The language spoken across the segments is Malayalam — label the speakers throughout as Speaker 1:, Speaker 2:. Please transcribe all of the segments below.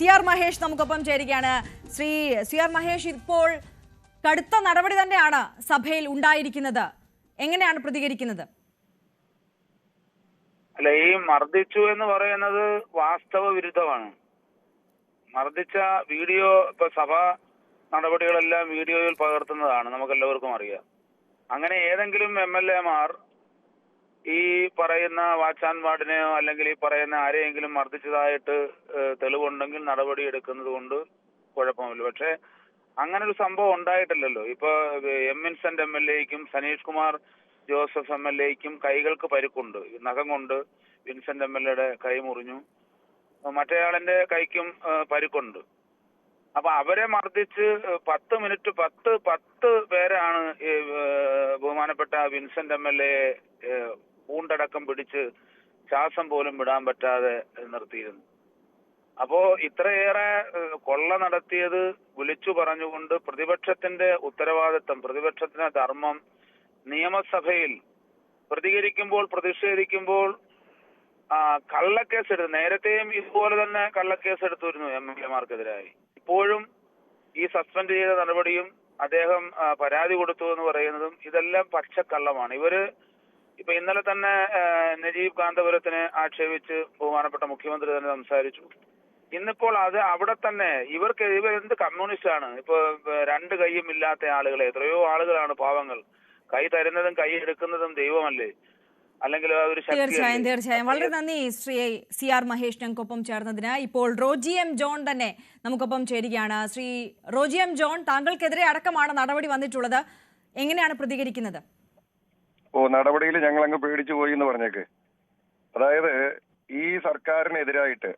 Speaker 1: സി ആർ മഹേഷ് നമുക്കൊപ്പം ചേരുകയാണ്. ശ്രീ സി ആർ മഹേഷ് ഇപ്പോൾ കടുത്ത നടപടി തന്നെയാണ് സഭയിൽ ഉണ്ടായിരിക്കുന്നത്. എങ്ങനെയാണ് പ്രതികരിക്കുന്നത്?
Speaker 2: അല്ല ഈ മർദ്ദിച്ചു എന്ന് പറയുന്നത് വാസ്തവ വിരുദ്ധമാണ്. മർദ്ദിച്ച വീഡിയോ ഇപ്പൊ സഭ നടപടികളെല്ലാം വീഡിയോയിൽ പകർത്തുന്നതാണ്. നമുക്ക് എല്ലാവർക്കും അറിയാം. അങ്ങനെ ഏതെങ്കിലും എം എൽ എമാർ ഈ പറയുന്ന വാച്ചാൻ വാർഡിനെയോ അല്ലെങ്കിൽ ഈ പറയുന്ന ആരെയെങ്കിലും മർദ്ദിച്ചതായിട്ട് തെളിവുണ്ടെങ്കിൽ നടപടി എടുക്കുന്നത് കൊണ്ട് കുഴപ്പമില്ല പക്ഷെ അങ്ങനെ ഒരു സംഭവം ഉണ്ടായിട്ടില്ലല്ലോ. ഇപ്പൊ എം വിൻസെന്റ് എം എൽ എക്കും Saneesh Kumar Joseph M L എക്കും കൈകൾക്ക് പരുക്കുണ്ട്. നഖം കൊണ്ട് വിൻസെന്റ് എം എൽ എയുടെ കൈ മുറിഞ്ഞു. മറ്റേയാളിന്റെ കൈക്കും പരുക്കുണ്ട്. അപ്പൊ അവരെ മർദ്ദിച്ച് പത്ത് മിനിറ്റ് പത്ത് പത്ത് പേരാണ് ബഹുമാനപ്പെട്ട വിൻസെന്റ് എം എൽ എ പൂണ്ടടക്കം പിടിച്ച് ശ്വാസം പോലും വിടാൻ പറ്റാതെ നിർത്തിയിരുന്നു. അപ്പോ ഇത്രയേറെ കൊള്ള നടത്തിയത് വിളിച്ചു പറഞ്ഞുകൊണ്ട് പ്രതിപക്ഷത്തിന്റെ ഉത്തരവാദിത്തം പ്രതിപക്ഷത്തിന്റെ ധർമ്മം നിയമസഭയിൽ പ്രതികരിക്കുമ്പോൾ പ്രതിഷേധിക്കുമ്പോൾ കള്ളക്കേസ് എടുത്തു നേരത്തെയും ഇതുപോലെ തന്നെ കള്ളക്കേസ് എടുത്തിരുന്നു എം എൽ എമാർക്കെതിരായി. ഇപ്പോഴും ഈ സസ്പെൻഡ് ചെയ്ത നടപടിയും അദ്ദേഹം പരാതി കൊടുത്തു എന്ന് പറയുന്നതും ഇതെല്ലാം പച്ചക്കള്ളമാണ് ഇവർ ഇപ്പൊ ഇന്നലെ തന്നെ നജീബ് കാന്തപുരത്തിനെ ആക്ഷേപിച്ച് ബഹുമാനപ്പെട്ട മുഖ്യമന്ത്രി തന്നെ സംസാരിച്ചു. ഇന്നിപ്പോൾ അത് അവിടെ തന്നെ ഇവർക്ക് ഇവർ എന്ത് കമ്മ്യൂണിസ്റ്റ് ആണ്? ഇപ്പൊ രണ്ട് കൈയും ഇല്ലാത്ത ആളുകളെ എത്രയോ ആളുകളാണ് പാവങ്ങൾ. കൈ തരുന്നതും കൈ എടുക്കുന്നതും ദൈവമല്ലേ? അല്ലെങ്കിൽ ഒരു
Speaker 1: തീർച്ചയായും? തീർച്ചയായും. വളരെ നന്ദി ശ്രീ സി ആർ മഹേഷ് ഞങ്ങൾക്കൊപ്പം ചേർന്നതിന്. ഇപ്പോൾ റോജി എം ജോൺ തന്നെ നമുക്കൊപ്പം ചേരുകയാണ്. ശ്രീ റോജി എം ജോൺ താങ്കൾക്കെതിരെ അടക്കമാണ് നടപടി വന്നിട്ടുള്ളത്. എങ്ങനെയാണ് പ്രതികരിക്കുന്നത്?
Speaker 3: ഓ നടപടിയിൽ ഞങ്ങൾ അങ്ങ് പേടിച്ചു പോയി എന്ന് പറഞ്ഞേക്ക്. അതായത് ഈ സർക്കാരിനെതിരായിട്ട്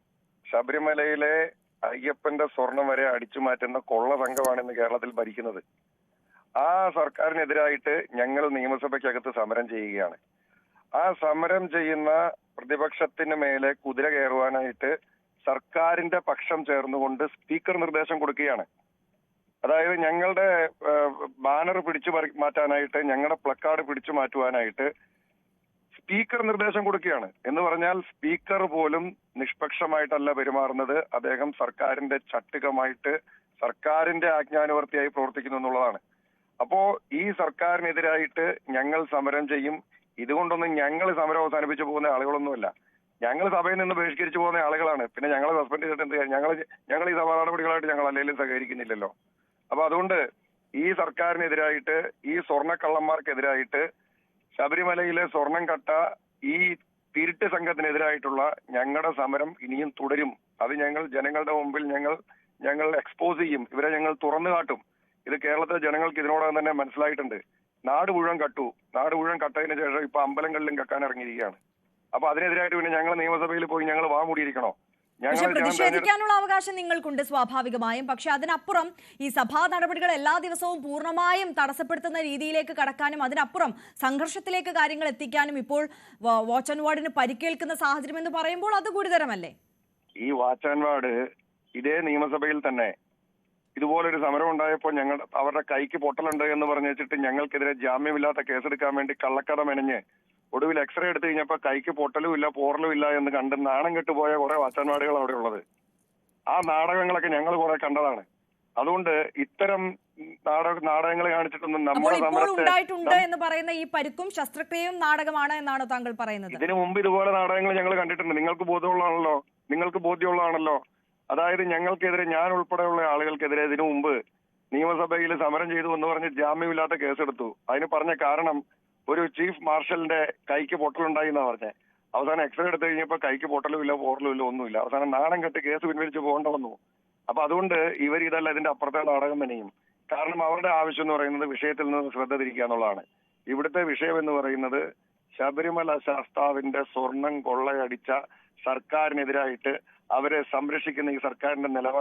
Speaker 3: ശബരിമലയിലെ അയ്യപ്പന്റെ സ്വർണം വരെ അടിച്ചു മാറ്റുന്ന കൊള്ള സംഘമാണ് ഇന്ന് കേരളത്തിൽ ഭരിക്കുന്നത്. ആ സർക്കാരിനെതിരായിട്ട് ഞങ്ങൾ നിയമസഭയ്ക്കകത്ത് സമരം ചെയ്യുകയാണ്. ആ സമരം ചെയ്യുന്ന പ്രതിപക്ഷത്തിന് മേലെ കുതിര കയറുവാനായിട്ട് സർക്കാരിന്റെ പക്ഷം ചേർന്നുകൊണ്ട് സ്പീക്കർ നിർദ്ദേശം കൊടുക്കുകയാണ്. അതായത് ഞങ്ങളുടെ ബാനർ പിടിച്ചു മാറ്റാനായിട്ട് ഞങ്ങളുടെ പ്ലക്കാർഡ് പിടിച്ചു മാറ്റുവാനായിട്ട് സ്പീക്കർ നിർദ്ദേശം കൊടുക്കുകയാണ്. എന്ന് പറഞ്ഞാൽ സ്പീക്കർ പോലും നിഷ്പക്ഷമായിട്ടല്ല പെരുമാറുന്നത്. അദ്ദേഹം സർക്കാരിന്റെ ചട്ടുകമായിട്ട് സർക്കാരിന്റെ ആജ്ഞാനുവർത്തിയായി പ്രവർത്തിക്കുന്നു എന്നുള്ളതാണ്. അപ്പോ ഈ സർക്കാരിനെതിരായിട്ട് ഞങ്ങൾ സമരം ചെയ്യും. ഇതുകൊണ്ടൊന്നും ഞങ്ങൾ സമരം അവസാനിപ്പിച്ചു പോകുന്ന ആളുകളൊന്നുമല്ല. ഞങ്ങൾ സഭയിൽ നിന്ന് ബഹിഷ്കരിച്ചു പോകുന്ന ആളുകളാണ്. പിന്നെ ഞങ്ങളെ സസ്പെൻഡ് ചെയ്തിട്ട് എന്ത്? ഞങ്ങൾ ഞങ്ങൾ ഈ സഭ നടപടികളായിട്ട് ഞങ്ങൾ അല്ലെങ്കിലും സഹകരിക്കുന്നില്ലല്ലോ. അപ്പൊ അതുകൊണ്ട് ഈ സർക്കാരിനെതിരായിട്ട് ഈ സ്വർണക്കള്ളന്മാർക്കെതിരായിട്ട് ശബരിമലയിലെ സ്വർണം കട്ട ഈ തിരുട്ട് സംഘത്തിനെതിരായിട്ടുള്ള ഞങ്ങളുടെ സമരം ഇനിയും തുടരും. അത് ഞങ്ങൾ ജനങ്ങളുടെ മുമ്പിൽ ഞങ്ങൾ ഞങ്ങൾ എക്സ്പോസ് ചെയ്യും. ഇവരെ ഞങ്ങൾ തുറന്നു കാട്ടും. ഇത് കേരളത്തിലെ ജനങ്ങൾക്ക് ഇതിനോടകം തന്നെ മനസ്സിലായിട്ടുണ്ട്. നാട് മുഴുവൻ കട്ടു. നാട് മുഴുവൻ കട്ടതിന് ശേഷം ഇപ്പൊ അമ്പലങ്ങളിലും കക്കാൻ ഇറങ്ങിയിരിക്കുകയാണ്. അപ്പൊ അതിനെതിരായിട്ട് പിന്നെ ഞങ്ങൾ നിയമസഭയിൽ പോയി ഞങ്ങൾ വാ മൂടിയിരിക്കണോ?
Speaker 1: പക്ഷെ പ്രതിഷേധിക്കാനുള്ള അവകാശം നിങ്ങൾക്കുണ്ട് സ്വാഭാവികമായും. പക്ഷെ അതിനപ്പുറം ഈ സഭാ നടപടികൾ എല്ലാ ദിവസവും പൂർണമായും തടസ്സപ്പെടുത്തുന്ന രീതിയിലേക്ക് കടക്കാനും അതിനപ്പുറം സംഘർഷത്തിലേക്ക് കാര്യങ്ങൾ എത്തിക്കാനും ഇപ്പോൾ വാച്ച് ആൻഡ് വാർഡിന് പരിക്കേൽക്കുന്ന സാഹചര്യം എന്ന് പറയുമ്പോൾ അത് ഗുരുതരമല്ലേ?
Speaker 3: ഈ വാച്ച് ആൻഡ് വാർഡ് ഇതേ നിയമസഭയിൽ തന്നെ ഇതുപോലൊരു സമരം ഉണ്ടായപ്പോൾ ഞങ്ങൾ അവരുടെ കൈക്ക് പൊട്ടലുണ്ട് എന്ന് പറഞ്ഞു വെച്ചിട്ട് ഞങ്ങൾക്കെതിരെ ജാമ്യമില്ലാത്ത കേസെടുക്കാൻ വേണ്ടി കള്ളക്കഥ മെനഞ്ഞ് ഒടുവിൽ എക്സ്റേ എടുത്തു കഴിഞ്ഞപ്പോൾ കൈക്ക് പൊട്ടലും ഇല്ല പോറലും ഇല്ല എന്ന് കണ്ട് നാണം കെട്ടുപോയ കുറെ വച്ചൻവാടികൾ അവിടെ ഉള്ളത്. ആ നാടകങ്ങളൊക്കെ ഞങ്ങൾ കുറെ കണ്ടതാണ്. അതുകൊണ്ട് ഇത്തരം നാടക നാടകങ്ങൾ കാണിച്ചിട്ടൊന്നും നമ്മുടെ
Speaker 1: ഉണ്ടായിട്ടുണ്ട് എന്ന് പറയുന്ന ഈ പരിക്കും ശസ്ത്രക്രിയയും നാടകമാണ് എന്നാണ് താങ്കൾ പറയുന്നത്.
Speaker 3: ഇതിനു മുമ്പ് ഇതുപോലെ നാടകങ്ങൾ ഞങ്ങൾ കണ്ടിട്ടുണ്ട്. നിങ്ങൾക്ക് ബോധ്യമുള്ളതാണല്ലോ. നിങ്ങൾക്ക് ബോധ്യമുള്ളതാണല്ലോ. അതായത് ഞങ്ങൾക്കെതിരെ ഞാൻ ഉൾപ്പെടെയുള്ള ആളുകൾക്കെതിരെ ഇതിനു മുമ്പ് നിയമസഭയിൽ സമരം ചെയ്തു എന്ന് പറഞ്ഞ് ജാമ്യമില്ലാത്ത കേസെടുത്തു. അതിന് പറഞ്ഞ കാരണം ഒരു ചീഫ് മാർഷലിന്റെ കൈക്ക് പൊട്ടലുണ്ടായി എന്നാ പറഞ്ഞത് അവസാനം എക്സ്റേ എടുത്തു കഴിഞ്ഞപ്പോൾ കൈക്ക് പൊട്ടലും ഇല്ല പോറലും ഇല്ല ഒന്നുമില്ല അവസാനം നാണം കെട്ട് കേസ് പിൻവലിച്ച് പോകേണ്ട വന്നു അപ്പൊ അതുകൊണ്ട് ഇവർ ഇതല്ല ഇതിന്റെ അപ്പുറത്തെ നാടകം തന്നെയും. കാരണം അവരുടെ ആവശ്യം എന്ന് പറയുന്നത് വിഷയത്തിൽ നിന്ന് ശ്രദ്ധ തിരിക്കുക എന്നുള്ളതാണ്. ഇവിടുത്തെ വിഷയം എന്ന് പറയുന്നത് ശബരിമല ശാസ്താവിന്റെ സ്വർണം കൊള്ളയടിച്ച സർക്കാരിനെതിരായിട്ട് അവരെ സംരക്ഷിക്കുന്ന ഈ സർക്കാരിന്റെ നിലപാട്